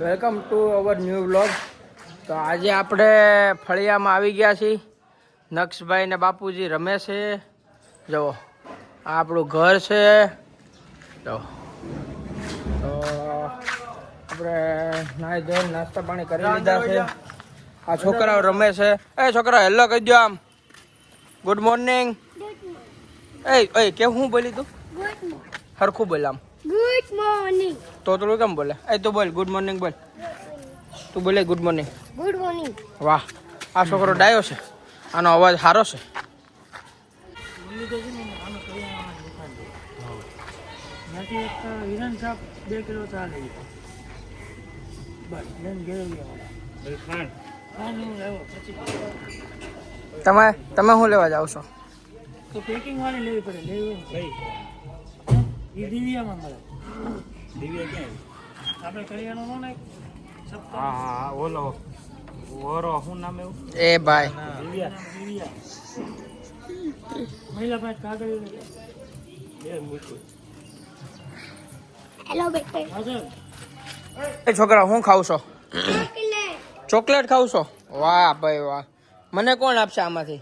Welcome to our new vlog. તો આજે આપણે ફળિયામાં આવી ગયા છીએ. નક્ષભાઈ ને બાપુજી રમે છે. જુઓ આ આપણું ઘર છે. જુઓ તો આપણે નાહી ધોઈને નાસ્તા પાણી કરી લીધા છે. આ છોકરાઓ રમે છે. એ છોકરા હેલો કહી દો આમ. ગુડ મોર્નિંગ એ એ કેવું હું બોલી તું? સરખું બોલ આમ. ગુડ મોર્નિંગ તો તો કેમ બોલે? એ તો બોલ ગુડ મોર્નિંગ બોલ. તું બોલે ગુડ મોર્નિંગ ગુડ મોર્નિંગ વાહ આ છોકરો ડાયો છે. આનો અવાજ સારો છે. બે કિલો ચાલે તમે તમે શું લેવા જાવ છો? તો પેકિંગ વાળી લેવી પડે લેવી ભાઈ એ દિવ્યામાં મળે. દિવ્યા ક્યાં આપણે કરિયાણું નો નાખ હા હા ઓલો ઓરો શું નામ એવું? એ ભાઈ. દિવ્યા. દિવ્યા. મહિલા પાસે કાગળ બે. મૂકું હેલો બેટા. એ છોકરા હું ખાવ છો? ચોકલેટ ચોકલેટ ખાવ છો? વાહ ભાઈ વાહ. મને કોણ આપશે આમાંથી?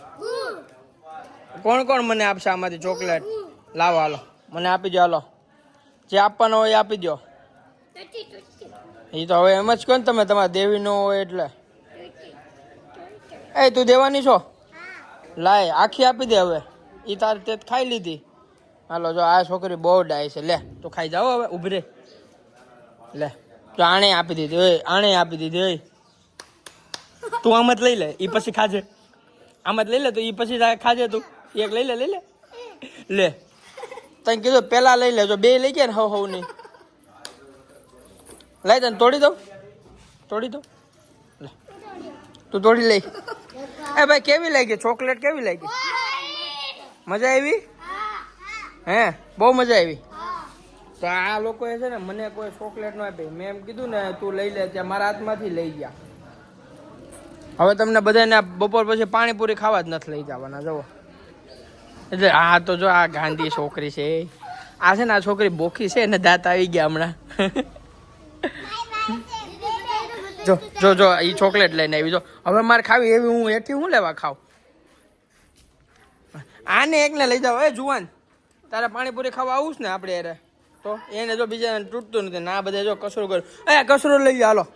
કોણ કોણ મને આપશે આમાંથી ચોકલેટ લાવો હાલો. મને આપી દો હાલો. જે આપવાનો હોય આપી દો એ તો હવે એમ જ કહો ને તમે, તમારા દેવી ન હોય એટલે. એ, તું દેવાની છો? લાય, આખી આપી દે હવે. એ તારે તે ખાઈ લીધી. હાલો, જો આ છોકરી બહુ ડાય છે. લે, તું ખાઈ જાઓ હવે ઉભરે લે તો આણે આપી દીધી ઓય આણે આપી દીધી ઓય તું આમ જ લઈ લે એ પછી ખાજે. આમ જ લઈ લે તો એ પછી ખાજે તું. એક લઈ લે લઈ લે. લે તને કીધું પેલા લઈ લેજો, બે લઈ ગયા ને હવ હવની લઈ તને તોડી દઉં. તોડી દઉં. તું તોડી લઈ. એ ભાઈ, કેવી લાગી? ચોકલેટ કેવી લાગી? મજા આવી? હે? બહુ મજા આવી? તો આ લોકો છે ને, મને કોઈ ચોકલેટ ન આપી. મેં એમ કીધું ને, તું લઈ લે, ત્યાં મારા હાથમાંથી લઈ ગયા હવે તમને બધાને બપોર પછી પાણીપુરી ખાવા જ નથી લઈ જવાના, જુઓ. એટલે આ તો જો આ ગાંધી છોકરી છે. આ છે ને આ છોકરી બોખી છે ને દાંત આવી ગયા હમણાં. જો જો જો એ ચોકલેટ લઈને આવી. જો, હવે મારે ખાવી એવી હું એથી હું લેવા ખાવ? આને એકને લઈ જાવ એ જુવાન. તારે પાણીપુરી ખાવા આવું ને આપણે યારે? તો એને જો બીજાને તૂટતું નથી ના બધા જો કસરો કર. એ કસરો લઈ જા, હાલો.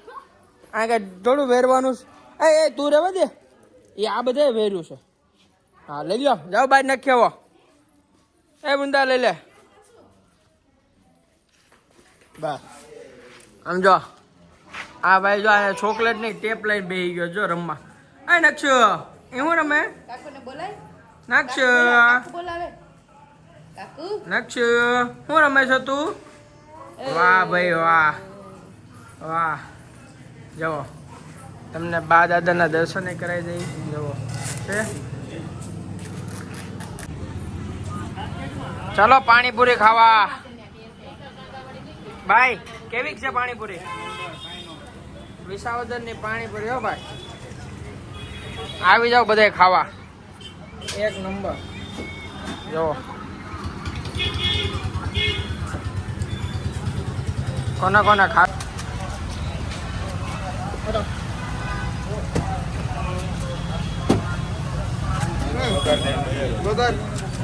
આ કઈ થોડું વેરવાનું એ એ, તું રહેવા દે. એ આ બધે વેર્યું છે. હા લઈ લો જાઓ બહાર નાખી આવો. એ બુંદા લઈ લે. બસ. સમજો આ ભાઈ જો આ ચોકલેટની ટેપ લઈને બેસી ગયો જો રમવા. આ નક્ષ એ હું રમે? કાકુ નક્ષ હું રમે છો તું? વાહ ભાઈ વાહ. વાહ. જવો. તમને બા દાદાના દર્શન કરાવી દઈ જવો. છે? ચલો પાણીપુરી ખાવા. ભાઈ, કેવી છે પાણીપુરી? વિસાવદરની પાણીપુરી હો ભાઈ. આવી જાઓ બધે ખાવા. એક નંબર. જો. કોને કોને ખા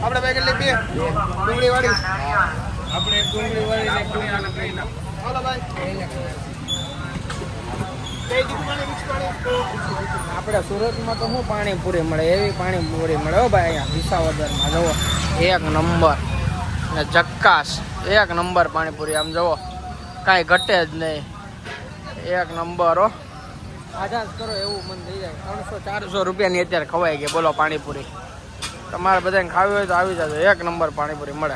આપણે પેકેટ લઈ બે ડુંગળી વાળી આપણે ડુંગળી વાળી ને ડુંગળી વાળી હાલો ભાઈ. આપણે સુરતમાં તો શું પાણીપુરી મળે? એવી પાણીપુરી મળે. હો ભાઈ અહીંયા વિસાવદરમાં જુઓ. એક નંબર. ને ચક્કાશ એક નંબર પાણીપુરી. આમ જુઓ. કાંઈ ઘટે જ નહીં. એક નંબર હો. આઝાદ કરો એવું મન થઈ જાય. ત્રણસો ચારસો રૂપિયાની અત્યારે ખવાય ગઈ. બોલો પાણીપુરી. તમારે બધાને ખાવી હોય તો આવી જજો. એક નંબર પાણીપુરી મળે.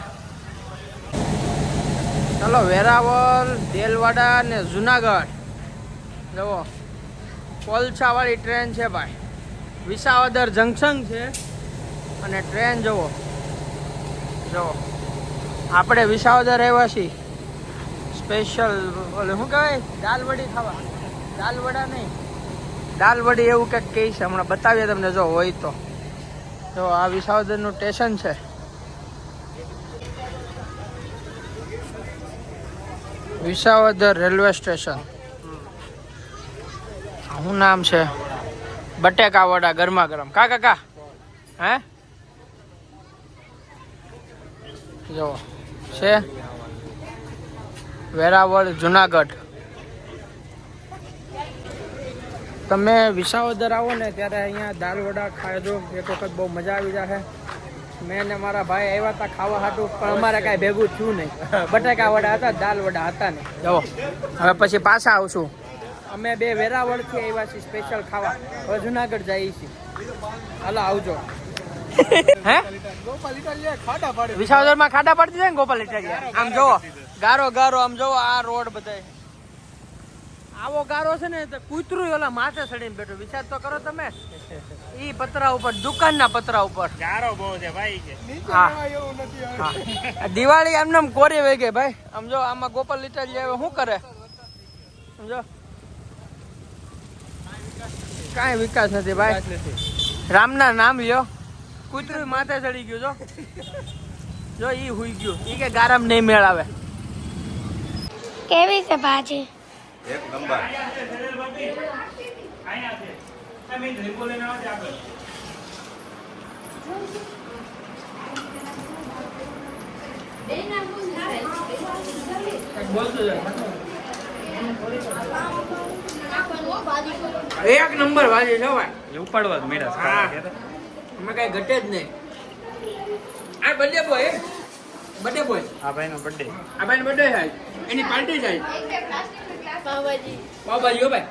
ચલો, વેરાવળ, દેલવાડા ને જુનાગઢ. જુઓ. કોલસાવાળી ટ્રેન છે ભાઈ. વિસાવદર જંકશન છે. અને ટ્રેન જુઓ. જુઓ. આપણે વિસાવદર રહેવાસી સ્પેશિયલ, ઓલે શું કહેવાય? દાલવડી ખાવા. દાલવડા નહીં. દાલવડી એવું કંઈક કહે છે હમણાં. બતાવીએ તમને, જો હોય તો. જો આ વિસાવદરનું સ્ટેશન છે. Visavadar railway station. શું નામ છે? બટેકા વડા ગરમા ગરમ કા? કાકા હે? જો, છે? વેરાવળ, જુનાગઢ. તમે વિસાવદર આવો ને ત્યારે અહીંયા દાળ વડા ખાજો એક વખત બહુ મજા આવી જશે. મેં ને મારા ભાઈ આવ્યા હતા ખાવા હાટું પણ અમારે કાંઈ ભેગું થયું નહીં. બટાકા વડા હતા દાલ વડા હતા ને જો હવે પછી પાછા આવશું. અમે બે વેરાવળથી આવ્યા છીએ સ્પેશિયલ ખાવા. હવે જુનાગઢ જઈએ છીએ. હાલો આવજો. હે? વિસાવદરમાં ખાડા પડતી જાય ને ગોપાલ ઇટાલિયા આમ જોવો ગારો ગારો આમ જોવો આ રોડ બધાય. આવો ગારો છે ને તો કૂતરું ઓલા માથે ચડીને બેઠો. વિચાર તો કરો તમે. ઈ પતરા ઉપર દુકાનના પતરા ઉપર. ગારો બહુ છે ભાઈ કે. દિવાળી એમને એમ કોરી વહી ગઈ ભાઈ. આમ જો આમાં ગોપાલ ઇટાલિયા હવે શું કરે? સમજો કાંઈ વિકાસ નથી ભાઈ. રામના નામ લ્યો. કૂતરું માથે ચડી ગયું જો. જો ઈ હુઈ ગયું. ઈ કે ગારમ નહીં મેળાવે કેવી છે ભાજી? એક નંબર. વાજી છો ભાઈ. ઉપાડવા મેળા. અમે કઈ ઘટે જ નહીં. આ બર્થડે બોય બર્થડે બોય આ ભાઈનો બર્થડે આ ભાઈ બર્થડે થાય એની પાર્ટી થાય પાવભાજી. પાવભાજી હો ભાઈ.